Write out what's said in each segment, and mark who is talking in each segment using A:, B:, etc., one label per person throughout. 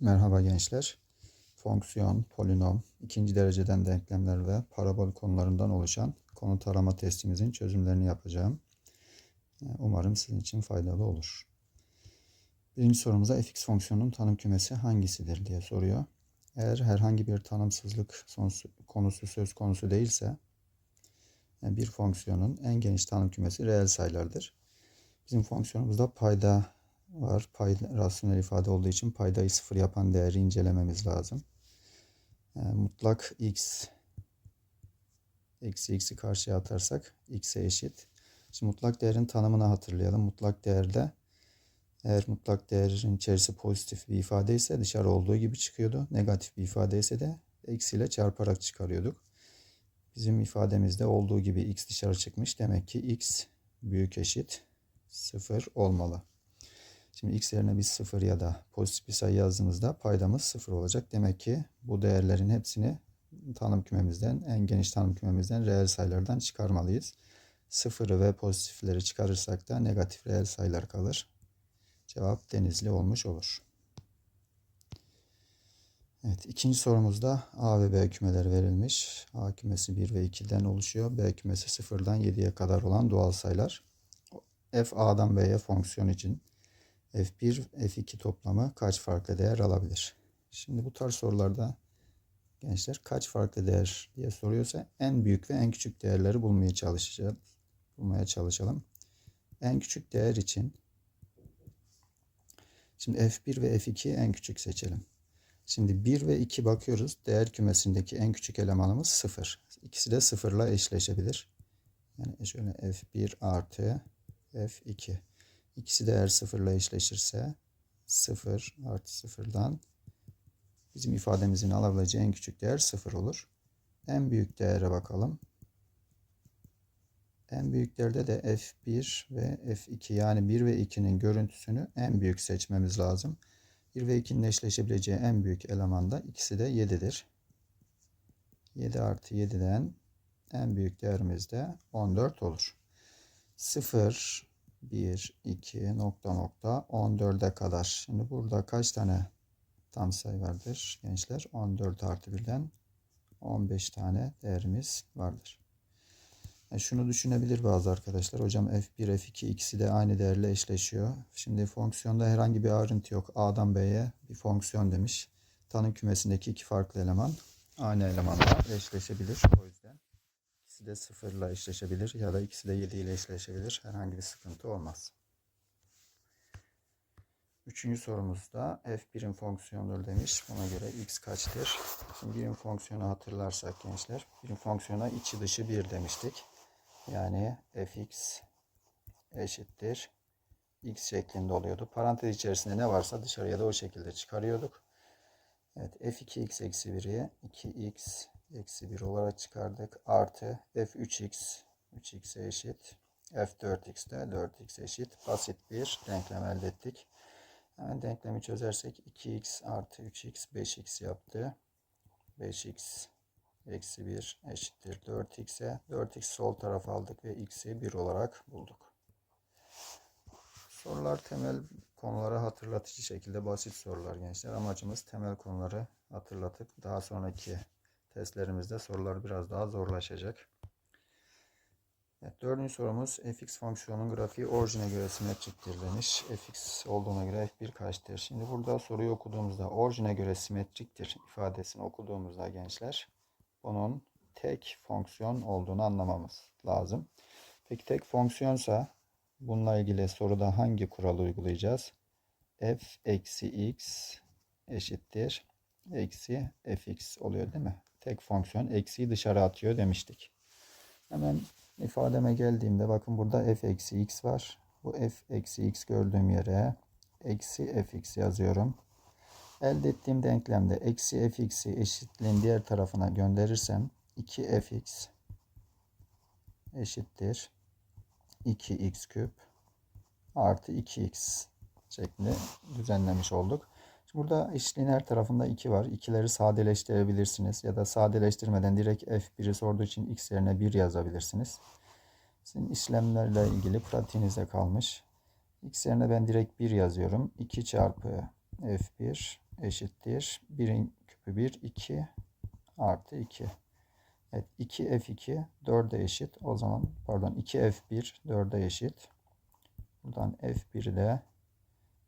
A: Merhaba gençler. Fonksiyon, polinom, ikinci dereceden denklemler ve parabol konularından oluşan konu tarama testimizin çözümlerini yapacağım. Ee, Umarım sizin için faydalı olur. Birinci sorumuza fx fonksiyonunun tanım kümesi hangisidir diye soruyor. Eğer herhangi bir tanımsızlık konusu söz konusu değilse bir fonksiyonun en geniş tanım kümesi reel sayılardır. Bizim fonksiyonumuzda payda var. Payda, rasyonel ifade olduğu için paydayı sıfır yapan değeri incelememiz lazım. E, mutlak x eksi x'i karşıya atarsak x'e eşit. Şimdi mutlak değerin tanımını hatırlayalım. Mutlak değerde eğer mutlak değerin içerisi pozitif bir ifade ise dışarı olduğu gibi çıkıyordu. Negatif bir ifade ise de eksiyle çarparak çıkarıyorduk. Bizim ifademizde olduğu gibi x dışarı çıkmış. Demek ki x büyük eşit 0 olmalı. Şimdi x yerine biz 0 ya da pozitif bir sayı yazdığımızda paydamız 0 olacak. Demek ki bu değerlerin hepsini tanım kümemizden, en geniş tanım kümemizden reel sayılardan çıkarmalıyız. Sıfırı ve pozitifleri çıkarırsak da negatif reel sayılar kalır. Cevap denizli olmuş olur. Evet, ikinci sorumuzda A ve B kümeleri verilmiş. A kümesi 1 ve 2'den oluşuyor. B kümesi 0'dan 7'ye kadar olan doğal sayılar. F A'dan B'ye fonksiyon için F1, F2 toplamı kaç farklı değer alabilir? Şimdi bu tarz sorularda gençler kaç farklı değer diye soruyorsa en büyük ve en küçük değerleri bulmaya çalışacağız. Bulmaya çalışalım. En küçük değer için şimdi F1 ve F2'yi en küçük seçelim. Şimdi 1 ve 2 bakıyoruz. Değer kümesindeki en küçük elemanımız 0. İkisi de 0 ile eşleşebilir. Yani şöyle F1 artı F2. İkisi de eğer 0 ile eşleşirse 0 artı 0'dan bizim ifademizin alabileceği en küçük değer 0 olur. En büyük değere bakalım. En büyüklerde de F1 ve F2 yani 1 ve 2'nin görüntüsünü en büyük seçmemiz lazım. 1 ve 2'nin eşleşebileceği en büyük eleman da ikisi de 7'dir. 7 artı 7'den en büyük değerimiz de 14 olur. 0, 1, 2, nokta nokta 14'e kadar. Şimdi burada kaç tane tam sayı vardır gençler? 14 artı 1'den 15 tane değerimiz vardır. Yani şunu düşünebilir bazı arkadaşlar. Hocam F1, F2 ikisi de aynı değerle eşleşiyor. Şimdi fonksiyonda herhangi bir ayrıntı yok. A'dan B'ye bir fonksiyon demiş. Tanım kümesindeki iki farklı eleman aynı elemanla eşleşebilir. O yüzden ikisi de 0 ile eşleşebilir ya da ikisi de 7 ile eşleşebilir. Herhangi bir sıkıntı olmaz. Üçüncü sorumuzda f1'in fonksiyonudur demiş. Buna göre x kaçtır? Şimdi birim fonksiyonu hatırlarsak gençler. Birim fonksiyona içi dışı 1 demiştik. Yani fx eşittir x şeklinde oluyordu. Parantez içerisinde ne varsa dışarıya da o şekilde çıkarıyorduk. Evet f2x eksi 1'i 2x eksi 1 olarak çıkardık. Artı f3x 3x'e eşit. f4x de 4x eşit. Basit bir denklem elde ettik. Hemen denklemi çözersek 2x artı 3x 5x yaptı. 5x eksi 1 eşittir 4x'e. 4x sol tarafa aldık ve x'i 1 olarak bulduk. Sorular temel konuları hatırlatıcı şekilde basit sorular gençler. Amacımız temel konuları hatırlatıp daha sonraki testlerimizde sorular biraz daha zorlaşacak. Evet, dördüncü sorumuz fx fonksiyonun grafiği orijine göre simetriktir demiş. fx olduğuna göre f1 kaçtır? Şimdi burada soruyu okuduğumuzda orijine göre simetriktir ifadesini okuduğumuzda gençler bunun tek fonksiyon olduğunu anlamamız lazım. Peki tek fonksiyonsa bununla ilgili soruda hangi kuralı uygulayacağız? f eksi x eşittir eksi fx oluyor değil mi? Tek fonksiyon eksiyi dışarı atıyor demiştik. Hemen ifademe geldiğimde bakın burada f eksi x var. Bu f eksi x gördüğüm yere eksi fx yazıyorum. Elde ettiğim denklemde eksi fx'i eşitliğin diğer tarafına gönderirsem 2 fx eşittir 2x küp artı 2x şeklinde düzenlemiş olduk. Burada eşitliğin her tarafında 2 var. 2'leri sadeleştirebilirsiniz ya da sadeleştirmeden direkt f1'i sorduğu için x yerine 1 yazabilirsiniz. Sizin işlemlerle ilgili pratiğinize kalmış. x yerine ben direkt 1 yazıyorum. 2 çarpı f1 eşittir. 1'in küpü 1, 2 artı 2. Evet 2F2 4'e eşit. O zaman pardon 2F1 4'e eşit. Buradan F1'i de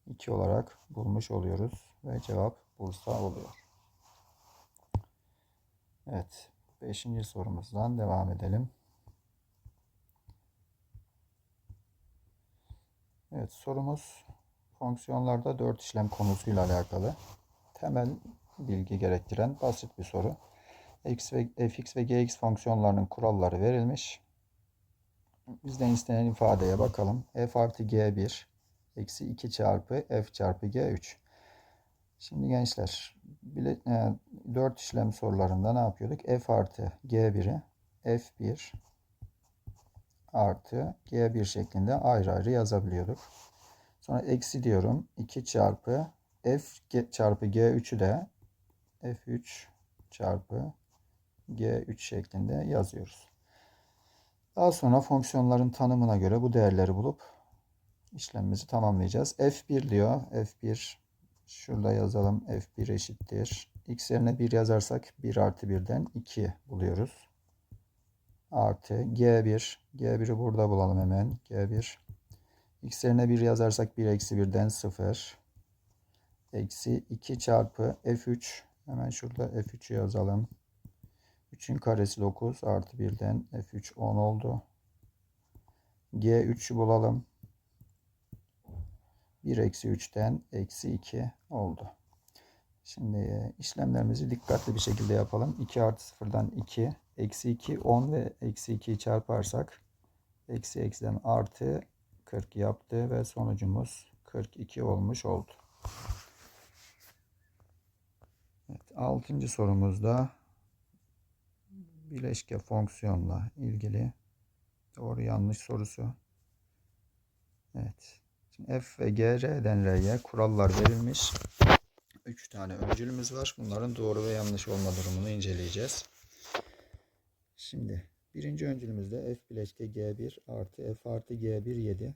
A: 2 olarak bulmuş oluyoruz. Ve cevap Bursa oluyor. Evet. 5. sorumuzdan devam edelim. Evet sorumuz fonksiyonlarda 4 işlem konusuyla alakalı. Temel bilgi gerektiren basit bir soru. X ve fx ve gx fonksiyonlarının kuralları verilmiş. Bizden istenen ifadeye bakalım. f artı g1 eksi 2 çarpı f çarpı g3. Şimdi gençler 4 işlem sorularında ne yapıyorduk? f artı g1'i f1 artı g1 şeklinde ayrı ayrı yazabiliyorduk. Sonra eksi diyorum 2 çarpı f çarpı g3'ü de f3 çarpı g3 şeklinde yazıyoruz. Daha sonra fonksiyonların tanımına göre bu değerleri bulup işlemimizi tamamlayacağız. f1 diyor. f1 şurada yazalım. f1 eşittir. x yerine 1 yazarsak 1 artı 1'den 2 buluyoruz. Artı g1. g1'i burada bulalım hemen. g1 x yerine 1 yazarsak 1 eksi 1'den 0. Eksi 2 çarpı f3. Hemen şurada f3'ü yazalım. 3'ün karesi 9 artı 1'den f3 10 oldu. G3'ü bulalım. 1 eksi 3'ten eksi 2 oldu. Şimdi işlemlerimizi dikkatli bir şekilde yapalım. 2 artı 0'dan 2. Eksi 2 10 ve eksi 2'yi çarparsak eksi eksiden artı 40 yaptı ve sonucumuz 42 olmuş oldu. Evet, 6. sorumuzda bileşke fonksiyonla ilgili doğru yanlış sorusu. Evet. F ve g r'den r'ye kurallar verilmiş. 3 tane öncülümüz var. Bunların doğru ve yanlış olma durumunu inceleyeceğiz. Şimdi birinci öncülümüzde f bileşke g1 artı f artı g1 7.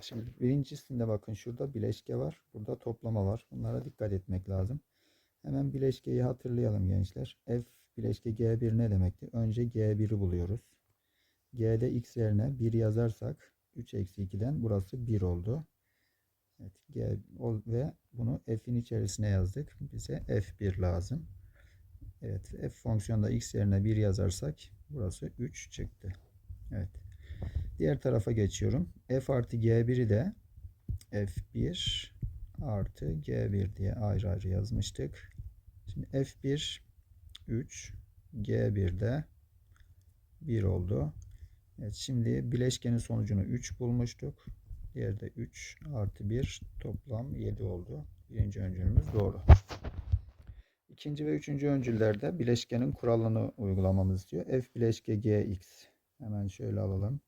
A: Şimdi birincisinde bakın şurada bileşke var. Burada toplama var. Bunlara dikkat etmek lazım. Hemen bileşkeyi hatırlayalım gençler. F bileşke G1 ne demekti? Önce G1'i buluyoruz. G'de x yerine 1 yazarsak 3 eksi 2'den burası 1 oldu. Evet, G, o, ve bunu f'in içerisine yazdık. Bize f1 lazım. Evet f fonksiyonda x yerine 1 yazarsak burası 3 çıktı. Evet. Diğer tarafa geçiyorum. f artı g1'i de f1 artı g1 diye ayrı ayrı yazmıştık. Şimdi f1 3 G1'de 1 oldu. Evet şimdi bileşkenin sonucunu 3 bulmuştuk. Diğeri de 3 artı 1 toplam 7 oldu. Birinci öncülümüz doğru. İkinci ve üçüncü öncüllerde bileşkenin kuralını uygulamamız istiyor. F bileşke Gx. Hemen şöyle alalım.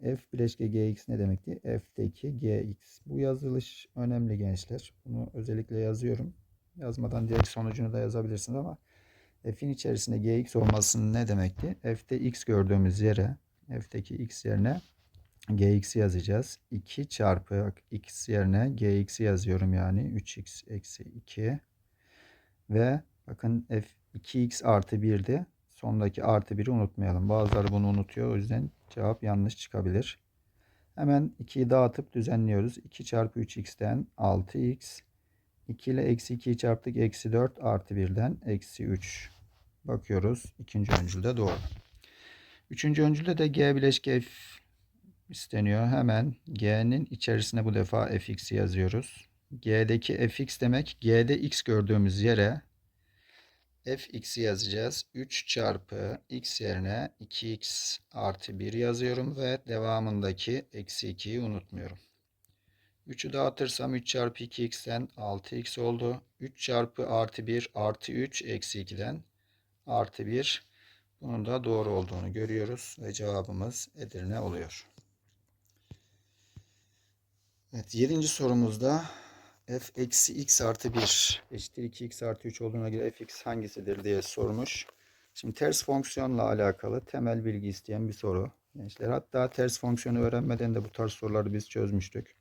A: F bileşke Gx ne demekti? F'deki Gx. Bu yazılış önemli gençler. Bunu özellikle yazıyorum. Yazmadan direkt sonucunu da yazabilirsiniz ama f'in içerisinde gx olmasının ne demekti? f'te x gördüğümüz yere f'teki x yerine gx yazacağız. 2 çarpı x yerine gx yazıyorum yani 3x eksi 2 ve bakın f 2x artı 1'di. Sondaki artı 1'i unutmayalım. Bazıları bunu unutuyor. O yüzden cevap yanlış çıkabilir. Hemen 2'yi dağıtıp düzenliyoruz. 2 çarpı 3x'ten 6x 2 ile eksi 2'yi çarptık. Eksi 4 artı 1'den eksi 3. Bakıyoruz. İkinci öncülde doğru. Üçüncü öncülde de g bileşke f isteniyor. Hemen g'nin içerisine bu defa fx'i yazıyoruz. g'deki fx demek g'de x gördüğümüz yere fx'i yazacağız. 3 çarpı x yerine 2x artı 1 yazıyorum ve devamındaki eksi 2'yi unutmuyorum. 3'ü dağıtırsam 3 çarpı 2x'ten 6x oldu. 3 çarpı artı 1 artı 3 eksi 2'den artı 1. Bunun da doğru olduğunu görüyoruz ve cevabımız Edirne oluyor. Evet 7. sorumuzda f eksi x artı 1 eşittir 2x artı 3 olduğuna göre fx hangisidir diye sormuş. Şimdi ters fonksiyonla alakalı temel bilgi isteyen bir soru. Gençler hatta ters fonksiyonu öğrenmeden de bu tarz soruları biz çözmüştük.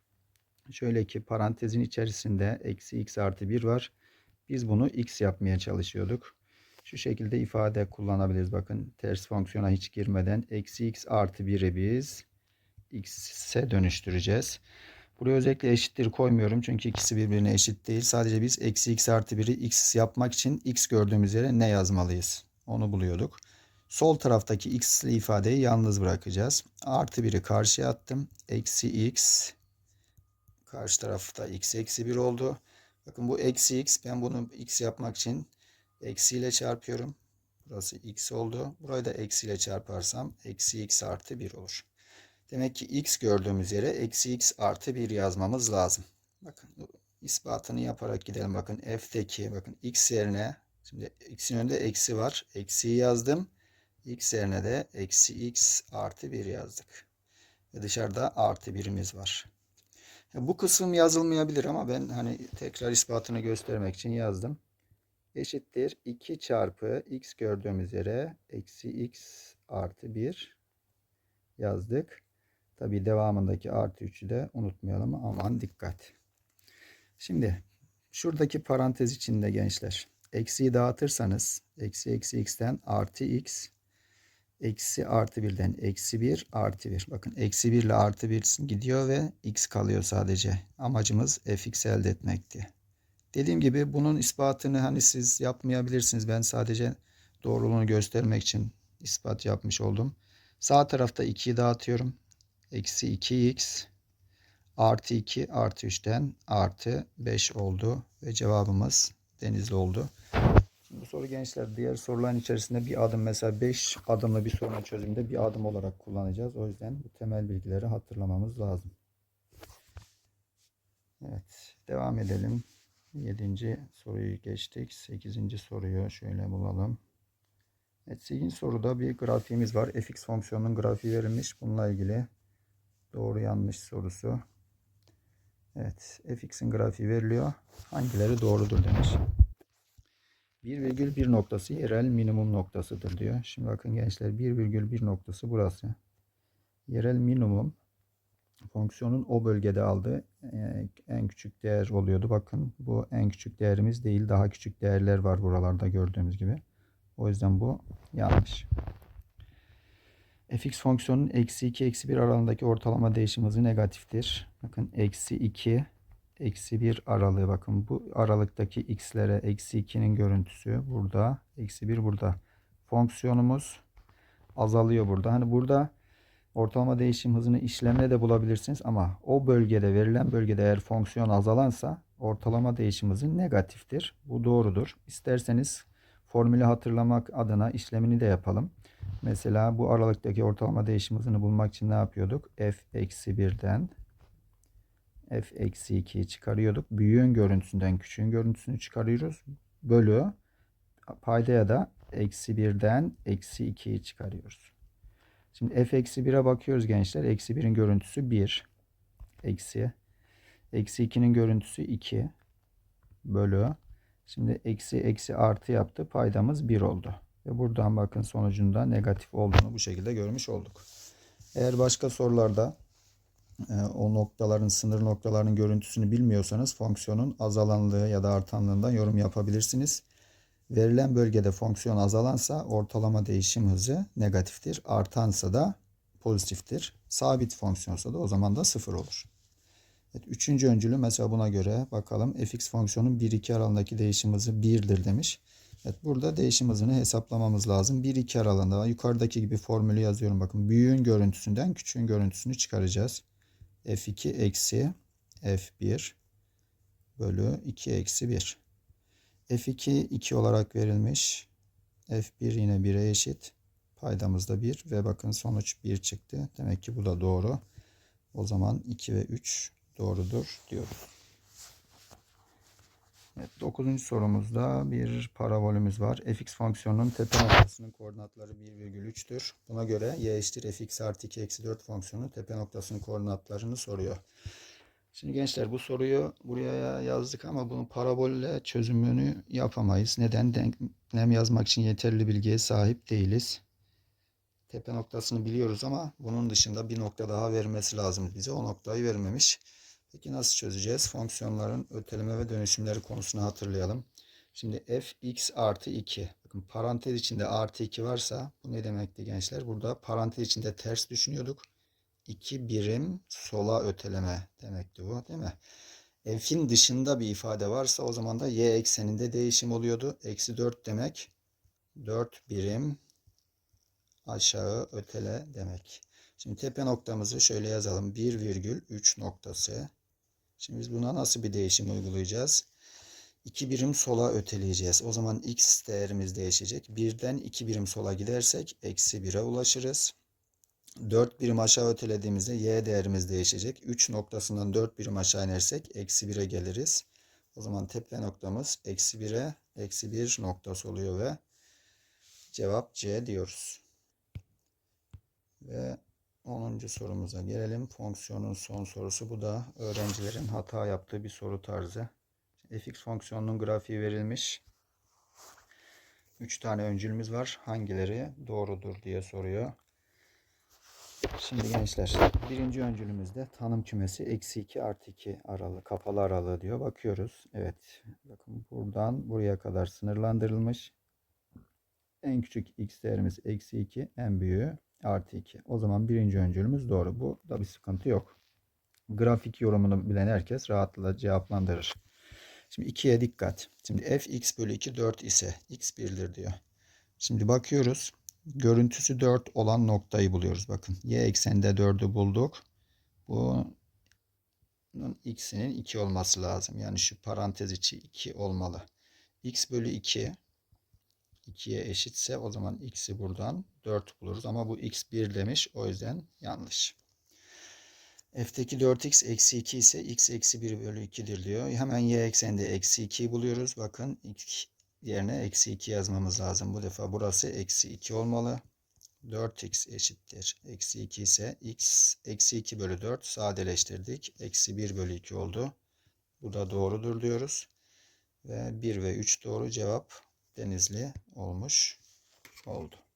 A: Şöyle ki parantezin içerisinde eksi x artı 1 var. Biz bunu x yapmaya çalışıyorduk. Şu şekilde ifade kullanabiliriz. Bakın ters fonksiyona hiç girmeden eksi x artı 1'i biz x'e dönüştüreceğiz. Buraya özellikle eşittir koymuyorum. Çünkü ikisi birbirine eşit değil. Sadece biz eksi x artı 1'i x yapmak için x gördüğümüz yere ne yazmalıyız? Onu buluyorduk. Sol taraftaki x'li ifadeyi yalnız bırakacağız. Artı 1'i karşıya attım. Eksi x. Karşı tarafta x eksi 1 oldu. Bakın bu eksi x. Ben bunu x yapmak için eksiyle çarpıyorum. Burası x oldu. Burayı da eksiyle çarparsam eksi x artı 1 olur. Demek ki x gördüğümüz yere eksi x artı 1 yazmamız lazım. Bakın ispatını yaparak gidelim. Bakın f'teki bakın x yerine şimdi x'in önünde eksi var. Eksiyi yazdım. x yerine de eksi x artı 1 yazdık. Ve dışarıda artı 1'imiz var. Bu kısım yazılmayabilir ama ben hani tekrar ispatını göstermek için yazdım. Eşittir 2 çarpı x gördüğümüz yere eksi x artı 1 yazdık. Tabi devamındaki artı 3'ü de unutmayalım. Aman dikkat. Şimdi şuradaki parantez içinde gençler. Eksiyi dağıtırsanız eksi eksi x'ten artı x eksi artı 1'den eksi 1 artı 1. Bakın eksi 1 ile artı 1 gidiyor ve x kalıyor sadece. Amacımız fx elde etmekti. Dediğim gibi bunun ispatını hani siz yapmayabilirsiniz. Ben sadece doğruluğunu göstermek için ispat yapmış oldum. Sağ tarafta 2'yi dağıtıyorum. Eksi 2x artı 2 artı 3'ten artı 5 oldu. Ve cevabımız denizli oldu. Şimdi bu soru gençler diğer soruların içerisinde bir adım mesela 5 adımlı bir sorunun çözümünde bir adım olarak kullanacağız. O yüzden bu temel bilgileri hatırlamamız lazım. Evet devam edelim. 7. soruyu geçtik. 8. soruyu şöyle bulalım. Evet 8. soruda bir grafiğimiz var. fx fonksiyonunun grafiği verilmiş. Bununla ilgili doğru yanlış sorusu. Evet fx'in grafiği veriliyor. Hangileri doğrudur demiş. 1,1 noktası yerel minimum noktasıdır diyor. Şimdi bakın gençler 1,1 noktası burası. Yerel minimum fonksiyonun o bölgede aldığı e, en küçük değer oluyordu. Bakın bu en küçük değerimiz değil. Daha küçük değerler var buralarda gördüğümüz gibi. O yüzden bu yanlış. fx fonksiyonun eksi 2 eksi 1 aralığındaki ortalama değişim hızı negatiftir. Bakın eksi 2 eksi 1 aralığı bakın bu aralıktaki x'lere eksi 2'nin görüntüsü burada eksi 1 burada. Fonksiyonumuz azalıyor burada. Hani burada ortalama değişim hızını işlemle de bulabilirsiniz ama o bölgede verilen bölgede eğer fonksiyon azalansa ortalama değişim hızı negatiftir. Bu doğrudur. İsterseniz formülü hatırlamak adına işlemini de yapalım. Mesela bu aralıktaki ortalama değişim hızını bulmak için ne yapıyorduk? f eksi 1'den f eksi 2'yi çıkarıyorduk. Büyüğün görüntüsünden küçüğün görüntüsünü çıkarıyoruz. Bölü paydaya da eksi 1'den eksi 2'yi çıkarıyoruz. Şimdi f eksi 1'e bakıyoruz gençler. Eksi 1'in görüntüsü 1. Eksi. Eksi 2'nin görüntüsü 2. Bölü. Şimdi eksi eksi artı yaptı. Paydamız 1 oldu. Ve buradan bakın sonucunda negatif olduğunu bu şekilde görmüş olduk. Eğer başka sorularda e, o noktaların sınır noktalarının görüntüsünü bilmiyorsanız fonksiyonun azalanlığı ya da artanlığından yorum yapabilirsiniz. Verilen bölgede fonksiyon azalansa ortalama değişim hızı negatiftir. Artansa da pozitiftir. Sabit fonksiyonsa da o zaman da sıfır olur. Evet, üçüncü öncülü mesela buna göre bakalım fx fonksiyonun 1-2 aralığındaki değişim hızı 1'dir demiş. Evet, burada değişim hızını hesaplamamız lazım. 1-2 aralığında yukarıdaki gibi formülü yazıyorum. Bakın büyüğün görüntüsünden küçüğün görüntüsünü çıkaracağız. f2 eksi f1 bölü 2 eksi 1. F2 2 olarak verilmiş. F1 yine 1'e eşit. Paydamız da 1 ve bakın sonuç 1 çıktı. Demek ki bu da doğru. O zaman 2 ve 3 doğrudur diyoruz. Evet, 9. sorumuzda bir parabolümüz var. fx fonksiyonunun tepe noktasının koordinatları 1,3'tür. Buna göre y eşittir fx artı 2 eksi 4 fonksiyonu tepe noktasının koordinatlarını soruyor. Şimdi gençler bu soruyu buraya yazdık ama bunun parabolle çözümünü yapamayız. Neden? Denklem yazmak için yeterli bilgiye sahip değiliz. Tepe noktasını biliyoruz ama bunun dışında bir nokta daha vermesi lazım bize. O noktayı vermemiş. Peki nasıl çözeceğiz? Fonksiyonların öteleme ve dönüşümleri konusunu hatırlayalım. Şimdi fx artı 2. Bakın parantez içinde artı 2 varsa bu ne demekti gençler? Burada parantez içinde ters düşünüyorduk. 2 birim sola öteleme demekti bu değil mi? F'in dışında bir ifade varsa o zaman da y ekseninde değişim oluyordu. Eksi 4 demek 4 birim aşağı ötele demek. Şimdi tepe noktamızı şöyle yazalım. 1,3 noktası. Şimdi biz buna nasıl bir değişim uygulayacağız? 2 birim sola öteleyeceğiz. O zaman x değerimiz değişecek. 1'den 2 birim sola gidersek eksi 1'e ulaşırız. 4 birim aşağı ötelediğimizde y değerimiz değişecek. 3 noktasından 4 birim aşağı inersek eksi 1'e geliriz. O zaman tepe noktamız eksi 1'e eksi 1 noktası oluyor ve cevap C diyoruz. Ve 10. sorumuza gelelim. Fonksiyonun son sorusu. Bu da öğrencilerin hata yaptığı bir soru tarzı. fx fonksiyonunun grafiği verilmiş. 3 tane öncülümüz var. Hangileri doğrudur diye soruyor. Şimdi gençler birinci öncülümüzde tanım kümesi eksi 2 artı 2 aralığı kapalı aralığı diyor. Bakıyoruz. Evet bakın buradan buraya kadar sınırlandırılmış. En küçük x değerimiz eksi 2 en büyüğü artı 2. O zaman birinci öncülümüz doğru. Bu da bir sıkıntı yok. Grafik yorumunu bilen herkes rahatlıkla cevaplandırır. Şimdi 2'ye dikkat. Şimdi f x bölü 2 4 ise x 1'dir diyor. Şimdi bakıyoruz. Görüntüsü 4 olan noktayı buluyoruz. Bakın y ekseninde 4'ü bulduk. Bunun x'inin 2 olması lazım. Yani şu parantez içi 2 olmalı. x bölü 2 2'ye eşitse o zaman x'i buradan 4 buluruz. Ama bu x 1 demiş. O yüzden yanlış. F'teki 4x eksi 2 ise x eksi 1 bölü 2'dir diyor. Hemen y ekseninde eksi 2'yi buluyoruz. Bakın yerine eksi 2 yazmamız lazım. Bu defa burası eksi 2 olmalı. 4x eşittir. Eksi 2 ise x eksi 2 bölü 4 sadeleştirdik. Eksi 1 bölü 2 oldu. Bu da doğrudur diyoruz. Ve 1 ve 3 doğru cevap Denizli olmuş oldu.